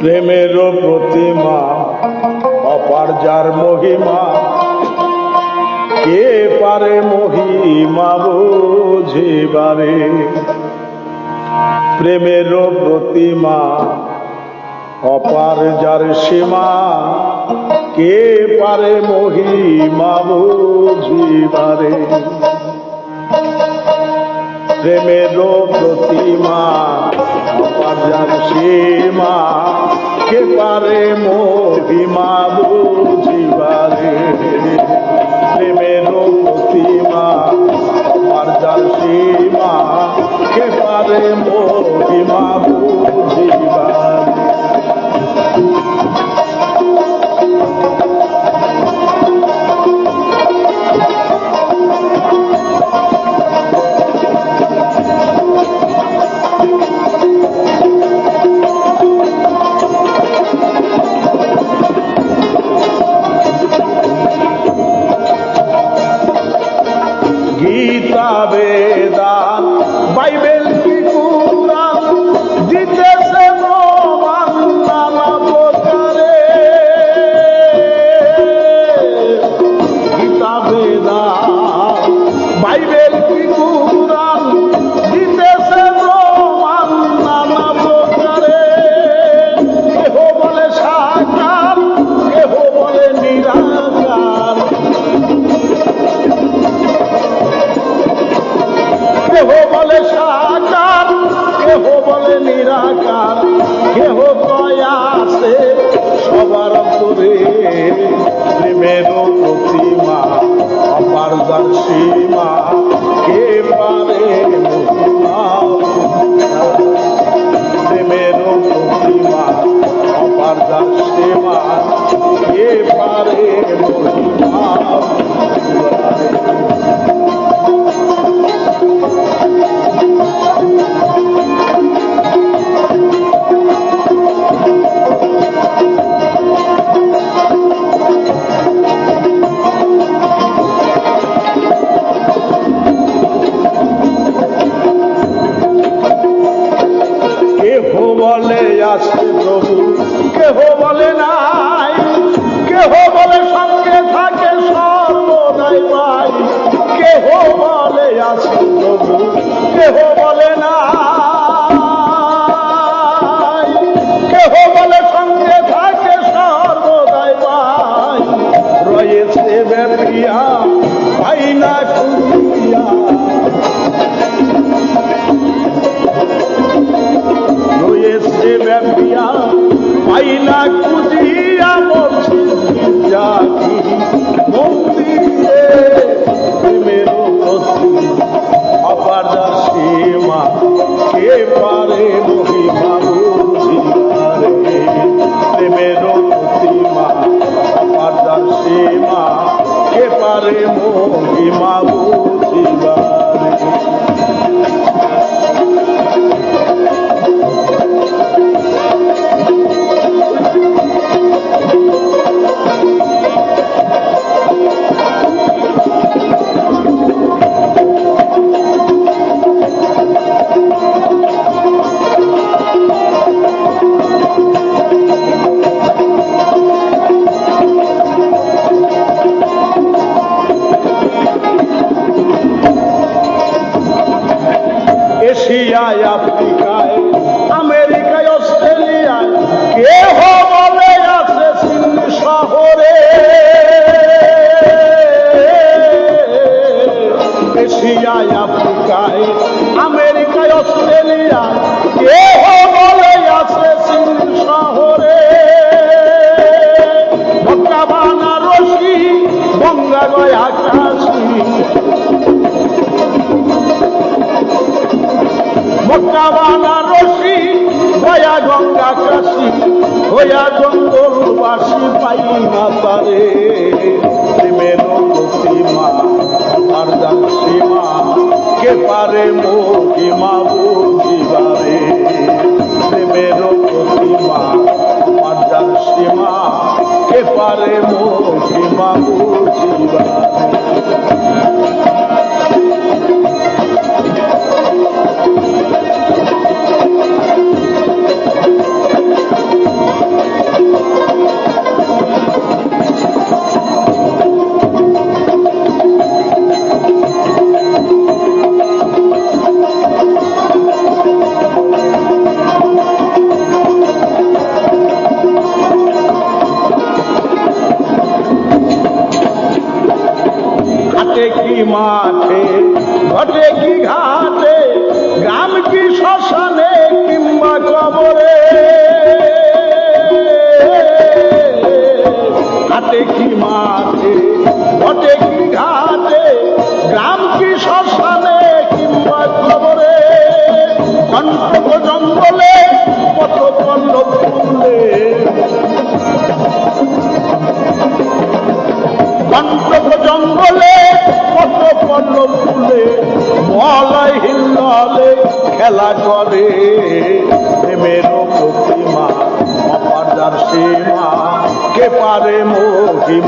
প্রেমেরও প্রতিমা, অপার যার মহিমা, কে পারে মহিমা বুঝিবারে? প্রেমেরও প্রতিমা, অপার যার সীমা, কে পারে মহিমা বুঝিবারে? প্রেমেরও প্রতিমা অপার যার সীমা। কে পারে মহিমা বুঝিবারে? প্রেমেরও প্রতিমা কেহ বলে সাকার, কেহ বলে নিরাকার, কেহ আছে সবার অন্তরে প্রেমের প্রতিমা অপার দর্শিমা কে পারে পাইলা কুদিয়া মরছি জাতি মন্দিরে প্রেমের অপার যার সীমা কে পারে মহিমা বুঝিবারে প্রেমের প্রতিমা অপার যার সীমা কে পারে মহিমা বুঝিবারে মক্কাবালা রশি হয়া গঙ্গা কাশি হয়া জঙ্গলবাসী পাই না তারে প্রেমের প্রতিমা আর যার সীমা কে পারে মহিমা বুঝিবারে।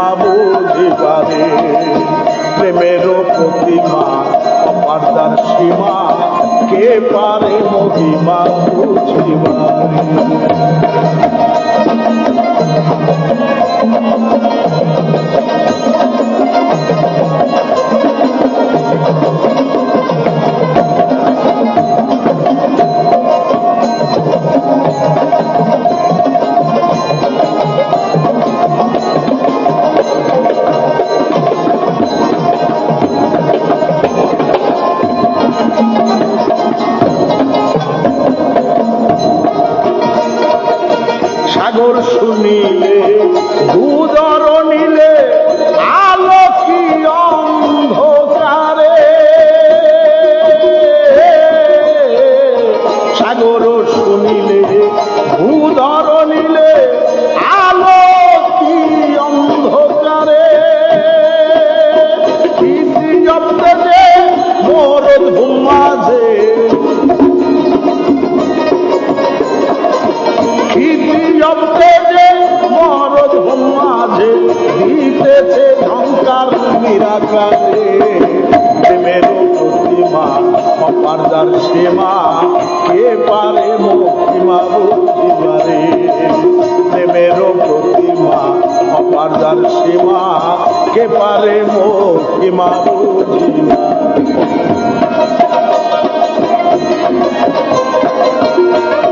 মহিমা বুঝি পারে প্রেমের প্রতিমা অপার সীমা কে পারে মহিমা বুঝি সাগর শুনিলে অপারদার সীমা কে পারে মহিমা বুঝিবারে প্রেমের প্রতিমা অপারদার সীমা কে পারে মহিমা বুঝিবারে চন্দ্র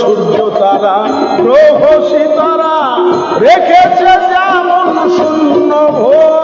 সূর্য তারা গ্রহ সিতারা রেখেছে যেমন শূন্য ভোরে।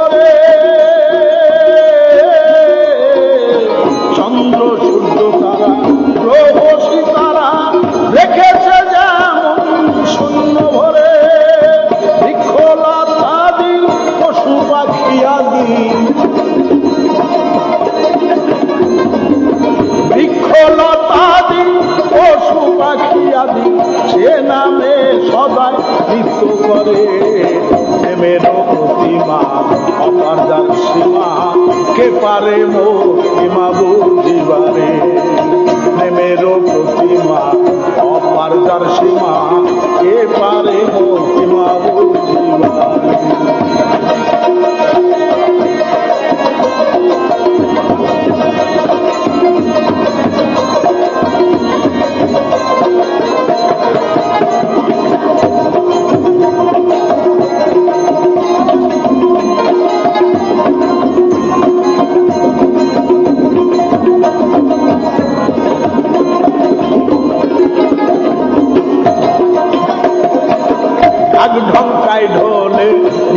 কে পারে মো ইমা বুঝিবারে প্রেমের প্রতিমা অপারদার সীমা কে পারে মো ইমা বুঝিবারে?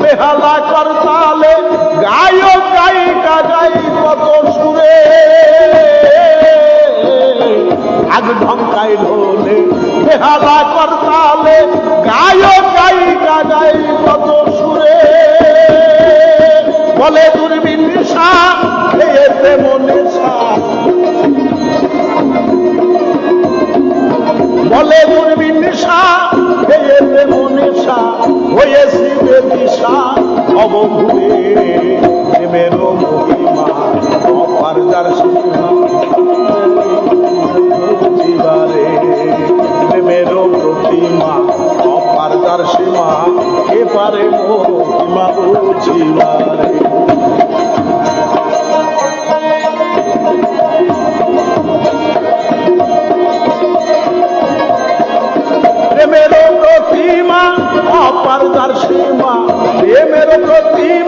বেহালা করতালে গায়ক গায়িকা গাই কত সুরে। ঢাক ঢঙ্কাই ঢোলে, বেহালা করতালে গায়ক গায়িকা গাই কত সুরে। বলে দূরবীন নিশা, খেয়েছে মনে বলে দূরবীন নিশা, খেয়েছে মনে হয়েছি বেদিশা অবভূরে প্রেমের মহিমা অপারদার সীমা জীবারে প্রেমের প্রতিমা অপারদার সীমা কে পারে মহিমা বুঝিবারে প্রতিমা অপারদার সীমা প্রেমের প্রতিমা